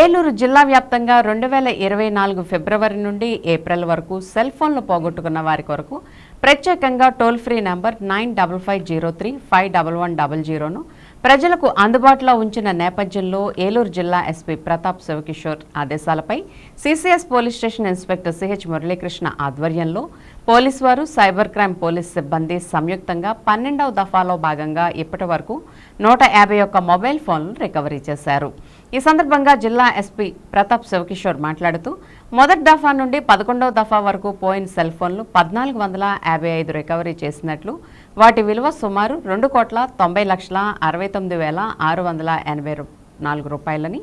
ఏలూరు జిల్లా వ్యాప్తంగా రెండు వేల ఇరవై నాలుగు ఫిబ్రవరి నుండి ఏప్రిల్ వరకు సెల్ ఫోన్లు పోగొట్టుకున్న వారి కొరకు ప్రత్యేకంగా toll free number nine double five zero three five double one double జీరోను ప్రజలకు అందుబాటులో ఉంచిన నేపథ్యంలో ఏలూరు జిల్లా SP Pratap Shiva Kishore ఆదేశాలపై CCS police station inspector CH Muralikrishna ఆధ్వర్యంలో పోలీస్ వారు సైబర్ క్రైమ్ పోలీస్ సిబ్బంది సంయుక్తంగా పన్నెండవ దఫాలో భాగంగా ఇప్పటి వరకు నూట యాభై ఒక్క మొబైల్ ఫోన్లు రికవరీ చేశారు. ఈ సందర్భంగా జిల్లా ఎస్పీ ప్రతాప్ శివకిషోర్ మాట్లాడుతూ మొదటి దఫా నుండి పదకొండవ దఫా వరకు పోయిన సెల్ ఫోన్లు పద్నాలుగు వందల యాభై ఐదు రికవరీ చేసినట్లు వాటి విలువ సుమారు రెండు కోట్ల తొంభై లక్షల అరవై తొమ్మిది వేల ఆరు వందల ఎనభై నాలుగు రూపాయలని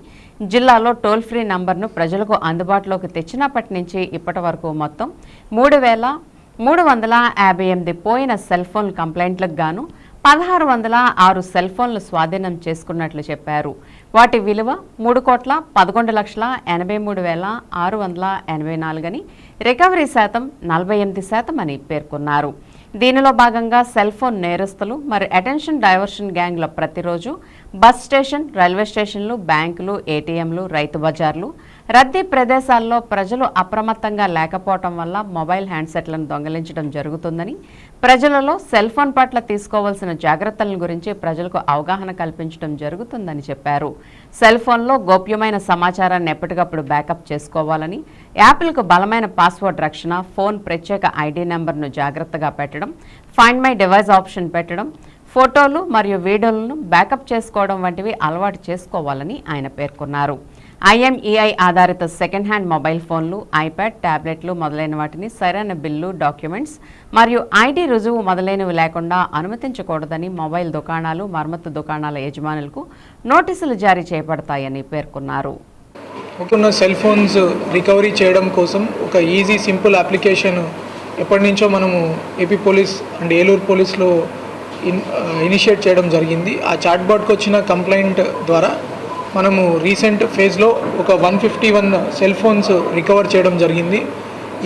జిల్లాలో టోల్ ఫ్రీ నంబర్ను ప్రజలకు అందుబాటులోకి తెచ్చినప్పటి నుంచి ఇప్పటి వరకు మొత్తం మూడు వేల మూడు వందల యాభై ఎనిమిది పోయిన సెల్ ఫోన్ కంప్లైంట్లకు గాను పదహారు వందల ఆరు సెల్ ఫోన్లు స్వాధీనం చేసుకున్నట్లు చెప్పారు. వాటి విలువ మూడు కోట్ల పదకొండు లక్షల ఎనభై మూడు వేల ఆరు వందల ఎనభై నాలుగని రికవరీ శాతం నలభై ఎనిమిది శాతం అని పేర్కొన్నారు. దీనిలో భాగంగా సెల్ ఫోన్ నేరస్తులు మరి అటెన్షన్ డైవర్షన్ గ్యాంగ్ల ప్రతిరోజు బస్ స్టేషన్ రైల్వే స్టేషన్లు బ్యాంకులు ఏటీఎంలు రైతు బజార్లు రద్దీ ప్రదేశాల్లో ప్రజలు అప్రమత్తంగా లేకపోవటం వల్ల మొబైల్ హ్యాండ్సెట్లను దొంగిలించడం జరుగుతుందని ప్రజలలో సెల్ ఫోన్ పట్ల తీసుకోవాల్సిన జాగ్రత్తల గురించి ప్రజలకు అవగాహన కల్పించడం జరుగుతుందని చెప్పారు. సెల్ ఫోన్లో గోప్యమైన సమాచారాన్ని ఎప్పటికప్పుడు బ్యాకప్ చేసుకోవాలని యాపిల్కు బలమైన పాస్వర్డ్ రక్షణ ఫోన్ ప్రత్యేక ఐడి నెంబర్ను జాగ్రత్తగా పెట్టడం ఫైండ్ మై డివైస్ ఆప్షన్ పెట్టడం ఫోటోలు మరియు వీడియోలను బ్యాకప్ చేసుకోవడం వంటివి అలవాటు చేసుకోవాలని ఆయన పేర్కొన్నారు. ఐఎంఈఐ ఆధారిత సెకండ్ హ్యాండ్ మొబైల్ ఫోన్లు ఐప్యాడ్ ట్యాబ్లెట్లు మొదలైన వాటిని సరైన బిల్లు డాక్యుమెంట్స్ మరియు ఐడి రుజువు మొదలైనవి లేకుండా అనుమతించకూడదని మొబైల్ దుకాణాలు మరమ్మతు దుకాణాల యజమానులకు నోటీసులు జారీ చేయబడతాయని పేర్కొన్నారు. ఉన్న సెల్ ఫోన్స్ రికవరీ చేయడం కోసం ఒక ఈజీ సింపుల్ అప్లికేషన్ ఎప్పటి నుంచో మనము ఏపీ పోలీస్ అండ్ ఏలూరు పోలీస్లో ఇన్ uh, ఇనిషియేట్ చేయడం జరిగింది. ఆ చాట్బాట్కి వచ్చిన కంప్లైంట్ ద్వారా మనము రీసెంట్ ఫేజ్లో ఒక one fifty one cell phones recover చేయడం జరిగింది.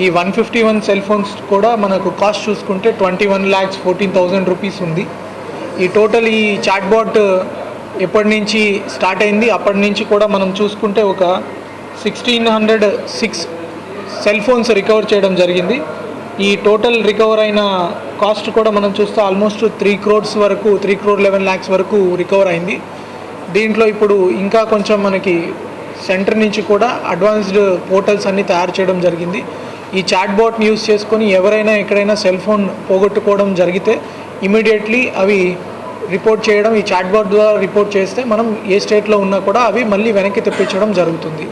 ఈ one fifty one cell phones కూడా మనకు కాస్ట్ చూసుకుంటే twenty one lakhs fourteen thousand rupees ఉంది. ఈ టోటల్ ఈ చాట్బాట్ ఎప్పటి నుంచి స్టార్ట్ అయింది? అప్పటి నుంచి కూడా మనం చూసుకుంటే ఒక sixteen hundred six cell phones recover చేయడం జరిగింది. ఈ టోటల్ రికవర్ అయిన కాస్ట్ కూడా మనం చూస్తే ఆల్మోస్ట్ త్రీ క్రోర్స్ వరకు త్రీ క్రోర్ లెవెన్ ల్యాక్స్ వరకు రికవర్ అయింది. దీంట్లో ఇప్పుడు ఇంకా కొంచెం మనకి సెంటర్ నుంచి కూడా అడ్వాన్స్డ్ పోర్టల్స్ అన్నీ తయారు చేయడం జరిగింది. ఈ చాట్బాట్ని యూస్ చేసుకొని ఎవరైనా ఎక్కడైనా సెల్ ఫోన్ పోగొట్టుకోవడం జరిగితే ఇమీడియట్లీ అవి రిపోర్ట్ చేయడం ఈ చాట్బాట్ ద్వారా రిపోర్ట్ చేస్తే మనం ఏ స్టేట్లో ఉన్నా కూడా అవి మళ్ళీ వెనక్కి తెప్పించడం జరుగుతుంది.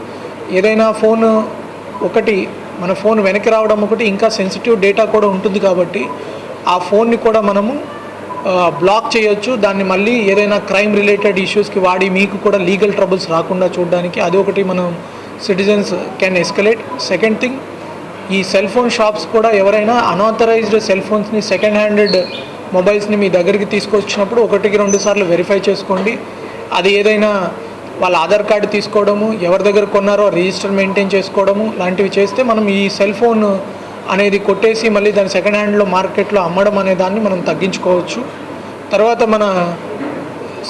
ఏదైనా ఫోన్ ఒకటి మన ఫోన్ వెనక్కి రావడం ఒకటి ఇంకా సెన్సిటివ్ డేటా కూడా ఉంటుంది కాబట్టి ఆ ఫోన్ని కూడా మనము బ్లాక్ చేయొచ్చు. దాన్ని మళ్ళీ ఏదైనా క్రైమ్ రిలేటెడ్ ఇష్యూస్కి వాడి మీకు కూడా లీగల్ ట్రబుల్స్ రాకుండా చూడడానికి అది ఒకటి మనం citizens can escalate second thing ఈ సెల్ ఫోన్ షాప్స్ కూడా ఎవరైనా అనాథరైజ్డ్ సెల్ ఫోన్స్ని సెకండ్ హ్యాండెడ్ మొబైల్స్ని మీ దగ్గరికి తీసుకొచ్చినప్పుడు ఒకటికి రెండు సార్లు వెరిఫై చేసుకోండి. అది ఏదైనా వాళ్ళ ఆధార్ కార్డు తీసుకోవడము ఎవరి దగ్గర కొన్నారో రిజిస్టర్ మెయింటైన్ చేసుకోవడము లాంటివి చేస్తే మనం ఈ సెల్ ఫోన్ అనేది కొట్టేసి మళ్ళీ దాన్ని సెకండ్ హ్యాండ్లో మార్కెట్లో అమ్మడం అనే దాన్ని మనం తగ్గించుకోవచ్చు. తర్వాత మన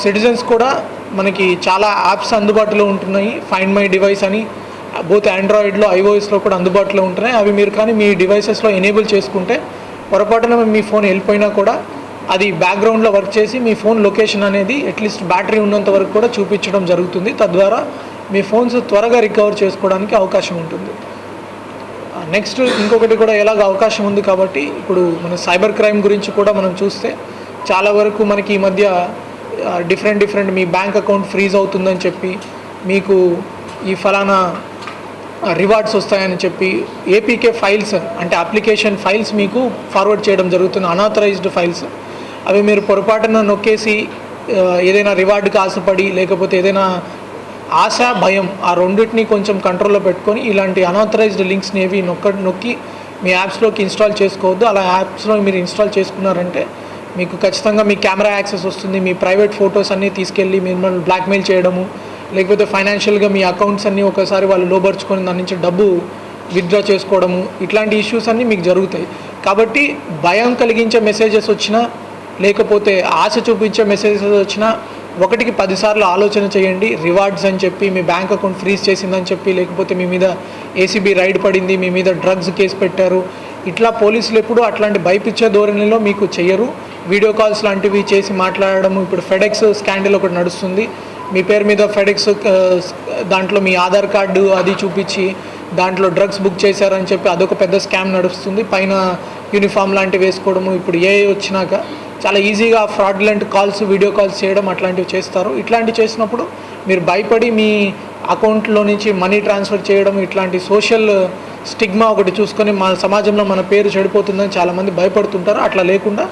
సిటిజన్స్ కూడా మనకి చాలా యాప్స్ అందుబాటులో ఉంటున్నాయి. ఫైండ్ మై డివైస్ అని బోత్ ఆండ్రాయిడ్లో ఐఓఎస్లో కూడా అందుబాటులో ఉంటున్నాయి. అవి మీరు కానీ మీ డివైసెస్లో ఎనేబుల్ చేసుకుంటే పొరపాటున మీ ఫోన్ వెళ్ళిపోయినా కూడా అది బ్యాక్గ్రౌండ్లో వర్క్ చేసి మీ ఫోన్ లొకేషన్ అనేది అట్లీస్ట్ బ్యాటరీ ఉన్నంత వరకు కూడా చూపించడం జరుగుతుంది. తద్వారా మీ ఫోన్స్ త్వరగా రికవర్ చేసుకోవడానికి అవకాశం ఉంటుంది. నెక్స్ట్ ఇంకొకటి కూడా ఎలాగ అవకాశం ఉంది కాబట్టి ఇప్పుడు మన సైబర్ క్రైమ్ గురించి కూడా మనం చూస్తే చాలా వరకు మనకి ఈ మధ్య డిఫరెంట్ డిఫరెంట్ మీ బ్యాంక్ అకౌంట్ ఫ్రీజ్ అవుతుందని చెప్పి మీకు ఈ ఫలానా రివార్డ్స్ వస్తాయని చెప్పి ఏపీకే ఫైల్స్ అంటే అప్లికేషన్ ఫైల్స్ మీకు ఫార్వర్డ్ చేయడం జరుగుతుంది అనాథరైజ్డ్ ఫైల్స్ అవి మీరు పొరపాటున నొక్కేసి ఏదైనా రివార్డుకి ఆశపడి లేకపోతే ఏదైనా ఆశ భయం ఆ రెండింటిని కొంచెం కంట్రోల్లో పెట్టుకొని ఇలాంటి అనాథరైజ్డ్ లింక్స్ని ఏవి నొక్క నొక్కి మీ యాప్స్లోకి ఇన్స్టాల్ చేసుకోవద్దు. అలా యాప్స్లో మీరు ఇన్స్టాల్ చేసుకున్నారంటే మీకు ఖచ్చితంగా మీ కెమెరా యాక్సెస్ వస్తుంది. మీ ప్రైవేట్ ఫొటోస్ అన్నీ తీసుకెళ్ళి మిమ్మల్ని బ్లాక్మెయిల్ చేయడము లేకపోతే ఫైనాన్షియల్గా మీ అకౌంట్స్ అన్నీ ఒకసారి వాళ్ళు లోబర్చుకొని దాని నుంచి డబ్బు విత్డ్రా చేసుకోవడము ఇట్లాంటి ఇష్యూస్ అన్నీ మీకు జరుగుతాయి. కాబట్టి భయం కలిగించే మెసేజెస్ వచ్చినా లేకపోతే ఆశ చూపించే మెసేజెస్ వచ్చినా ఒకటికి పదిసార్లు ఆలోచన చేయండి రివార్డ్స్ అని చెప్పి మీ బ్యాంక్ అకౌంట్ ఫ్రీజ్ చేసిందని చెప్పి లేకపోతే మీ మీద ఏసీబీ రైడ్ పడింది మీ మీద డ్రగ్స్ కేసు పెట్టారు. ఇట్లా పోలీసులు ఎప్పుడు అట్లాంటి భయపిచ్చే ధోరణిలో మీకు చేయరు వీడియో కాల్స్ లాంటివి చేసి మాట్లాడడం ఇప్పుడు ఫెడెక్స్ స్కాండల్ ఒకటి నడుస్తుంది. మీ పేరు మీద ఫెడెక్స్ uh, దాంట్లో మీ ఆధార్ కార్డు అది చూపించి దాంట్లో డ్రగ్స్ బుక్ చేశారని చెప్పి అదొక పెద్ద స్కామ్ నడుస్తుంది. పైన యూనిఫామ్ లాంటివి వేసుకోవడము ఇప్పుడు ఏ వచ్చినాక చాలా ఈజీగా ఫ్రాడ్లెంట్ కాల్స్ వీడియో కాల్స్ చేయడం అట్లాంటివి చేస్తారు. ఇట్లాంటివి చేసినప్పుడు మీరు భయపడి మీ అకౌంట్లో నుంచి మనీ ట్రాన్స్ఫర్ చేయడం ఇట్లాంటి సోషల్ స్టిగ్మా ఒకటి చూసుకొని మన సమాజంలో మన పేరు చెడిపోతుందని చాలామంది భయపడుతుంటారు. అట్లా లేకుండా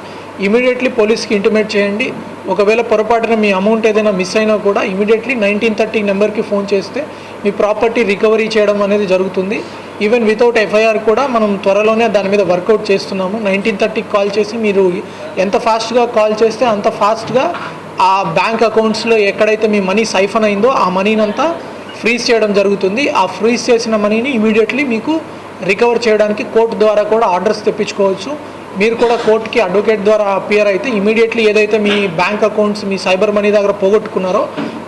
ఇమీడియట్లీ పోలీస్కి ఇంటిమేట్ చేయండి. ఒకవేళ పొరపాటున మీ అమౌంట్ ఏదైనా మిస్ అయినా కూడా ఇమీడియట్లీ నైన్టీన్ థర్టీ నెంబర్కి ఫోన్ చేస్తే మీ ప్రాపర్టీ రికవరీ చేయడం అనేది జరుగుతుంది. ఈవెన్ వితౌట్ ఎఫ్ఐఆర్ కూడా మనం త్వరలోనే దాని మీద వర్కౌట్ చేస్తున్నాము. నైన్టీన్ థర్టీకి కాల్ చేసి మీరు ఎంత ఫాస్ట్గా కాల్ చేస్తే అంత ఫాస్ట్గా ఆ బ్యాంక్ అకౌంట్స్లో ఎక్కడైతే మీ మనీ సైఫన్ అయిందో ఆ మనీనంతా ఫ్రీజ్ చేయడం జరుగుతుంది. ఆ ఫ్రీజ్ చేసిన మనీని ఇమీడియట్లీ మీకు రికవర్ చేయడానికి కోర్టు ద్వారా కూడా ఆర్డర్స్ తెప్పించుకోవచ్చు. మీరు కూడా కోర్టుకి అడ్వకేట్ ద్వారా అపియర్ అయితే ఇమీడియట్లీ ఏదైతే మీ బ్యాంక్ అకౌంట్స్ మీ సైబర్ మనీ దగ్గర పోగొట్టుకున్నారో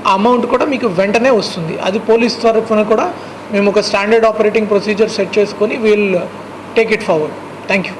ఆ అమౌంట్ కూడా మీకు వెంటనే వస్తుంది. అది పోలీస్ తరఫున కూడా మేము ఒక స్టాండర్డ్ ఆపరేటింగ్ ప్రొసీజర్ సెట్ చేసుకొని we'll take it forward thank you